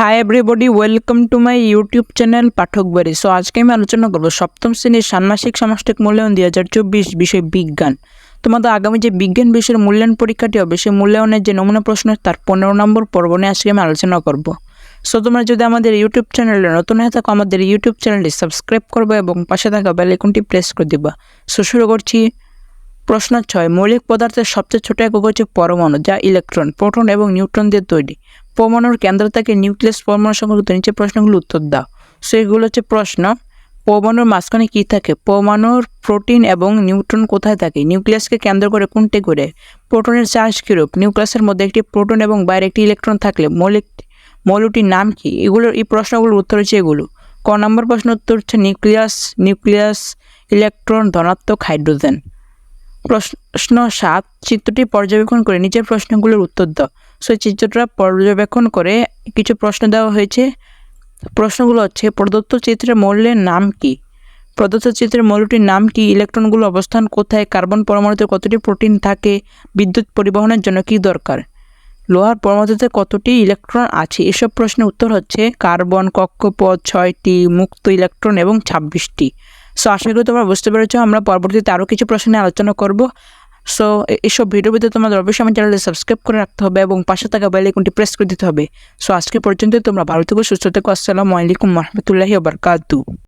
Hi everybody welcome to my YouTube channel Pathak Bari so আজকে আমি আলোচনা করব সপ্তম শ্রেণির ষান্মাসিক সামষ্টিক মূল্যায়ন দুই হাজার চব্বিশ বিষয় বিজ্ঞান। তোমাদের আগামী যে বিজ্ঞান বিষয়ের মূল্যায়ন পরীক্ষাটি হবে, সেই মূল্যায়নের যে নমুনা প্রশ্ন, তার পনেরো নম্বর পর্ব নিয়ে আজকে আমি আলোচনা করব। সো তোমরা যদি আমাদের ইউটিউব চ্যানেলে নতুন হয়ে থাকো, আমাদের ইউটিউব চ্যানেলটি সাবস্ক্রাইব করবে এবং পাশে থাকা বেল আইকনটি প্রেস করে দিবা। সো শুরু করছি। প্রশ্ন ছয়, মৌলিক পদার্থের সবচেয়ে ছোট একক হচ্ছে পরমাণু, যা ইলেকট্রন প্রোটন এবং নিউট্রন দিয়ে তৈরি। পরমাণুর কেন্দ্র থেকে নিউক্লিয়াস পরমাণু সংক্রান্ত নিচে প্রশ্নগুলো উত্তর দাও। সো এগুলো হচ্ছে প্রশ্ন। পরমাণুর মাঝখানে কী থাকে? পরমাণুর প্রোটিন এবং নিউট্রন কোথায় থাকে? নিউক্লিয়াসকে কেন্দ্র করে কোনটি করে প্রোটনের চার্জ কীরূপ? নিউক্লিয়াসের মধ্যে একটি প্রোটন এবং বাইরে একটি ইলেকট্রন থাকলে মৌলিক মৌলটির নাম কি? এগুলোর এই প্রশ্নগুলোর উত্তর হচ্ছে এগুলো। ক নম্বর প্রশ্ন উত্তর হচ্ছে নিউক্লিয়াস নিউক্লিয়াস, ইলেকট্রন, ধনাত্মক হাইড্রোজেন। প্রশ্ন সাত, চিত্রটি পর্যবেক্ষণ করে নিচের প্রশ্নগুলোর উত্তর দাও। সো এই চিত্রটা পর্যবেক্ষণ করে কিছু প্রশ্ন দেওয়া হয়েছে। প্রশ্নগুলো হচ্ছে, প্রদত্ত চিত্রের মৌলের নাম কি? প্রদত্ত চিত্রের মৌলটির নাম কি? ইলেকট্রনগুলো অবস্থান কোথায়? কার্বন পরমাণুতে কতটি প্রোটিন থাকে? বিদ্যুৎ পরিবহনের জন্য কি দরকার? লোহার পরমাণুতে কতটি ইলেকট্রন আছে? এসব প্রশ্নের উত্তর হচ্ছে, কার্বন, কক্ষপথ, ছয়টি, মুক্ত ইলেকট্রন এবং ছাব্বিশটি। সো আশা করি তোমরা বুঝতে পেরেছ, আমরা পরবর্তীতে আরও কিছু প্রশ্নে আলোচনা করব। সো এইসব ভিডিও ভিডিও তোমাদের অবশ্যই আমার চ্যানেলটি সাবস্ক্রাইব করে রাখতে হবে এবং পাশে থাকা বেল আইকনটি প্রেস করে দিতে হবে। সো আজকে পর্যন্ত তোমরা ভালো থেকো, সুস্থ থেকো। আসসালামু আলাইকুম রহমতুল্লাহি বারকাতু